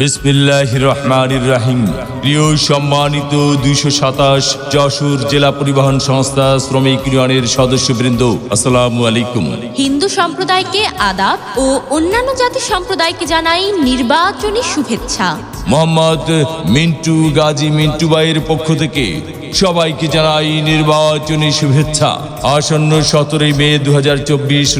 বিসমিল্লাহ রহমান রাহিম প্রিয় সম্মানিত দুইশো সাতাশ যশোর জেলা পরিবহন সংস্থা শ্রমিক ইউনিয়নের সদস্যবৃন্দ আসসালামু আলাইকুম। হিন্দু সম্প্রদায়কে আদাব ও অন্যান্য জাতি সম্প্রদায়কে জানাই নির্বাচনী শুভেচ্ছা। মোহাম্মদ মিন্টু গাজী মিন্টু ভাইয়ের পক্ষ থেকে সবাইকে জানাই নির্বাচনী শুভেচ্ছা। আসন্ন সতেরোই মে দু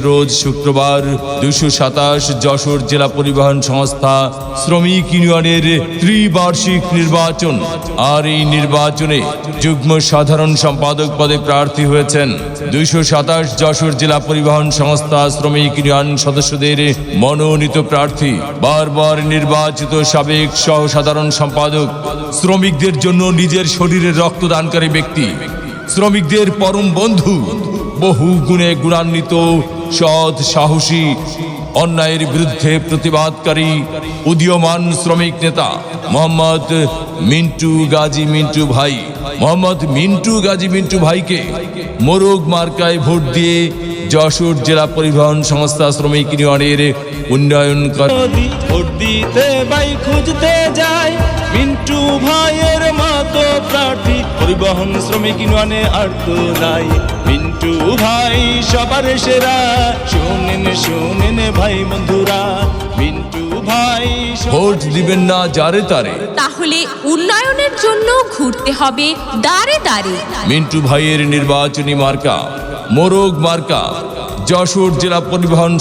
রোজ শুক্রবার দুশো সাতাশ যশোর জেলা পরিবহন সংস্থা শ্রমিক ইউনিয়নের ত্রিবার্ষিক নির্বাচন। আর এই নির্বাচনে যুগ্ম সাধারণ সম্পাদক পদে প্রার্থী হয়েছেন দুইশো সাতাশ যশোর জেলা পরিবহন সংস্থা শ্রমিক ইউনিয়ন সদস্যদের মনোনীত প্রার্থী। বারবার নির্বাচিত সাবেক সহ সাধারণ সম্পাদক। শ্রমিকদের জন্য নিজের শরীরের রক্তদানকারী ব্যক্তি, শ্রমিকদের পরম বন্ধু, বহু গুণে গুণান্বিত, সৎ, সাহসী, অন্যায়ের বিরুদ্ধে প্রতিবাদকারী, উদীয়মান শ্রমিক নেতা মোহাম্মদ মিন্টু গাজী মিন্টু ভাই। মোহাম্মদ মিন্টু গাজী মিন্টু ভাইকে মোরগ মার্কায় ভোট দিয়ে যশোর জেলা পরিবহন সংস্থা শ্রমিক ইউনিয়নের উন্নয়ন করে ভোট দিতে ভাই খুঁজতে যায়, মিন্টু ভাইয়ের মতো পরিবহন শ্রমিক ইউনিয়নে আর তো নাই। মিন্টু ভাই সবার সেরা। শুনেন শুনেন ভাই বন্ধুরা মিন্টু ভাই ভোট দিবেন না যারে তারে। তাহলে উন্নয়নের জন্য ঘুরতে হবে দাঁড়ে দাঁড়ে। মিন্টু ভাইয়ের নির্বাচনী মার্কা মোরগ মার্কা যশোর জেলা পরিবহন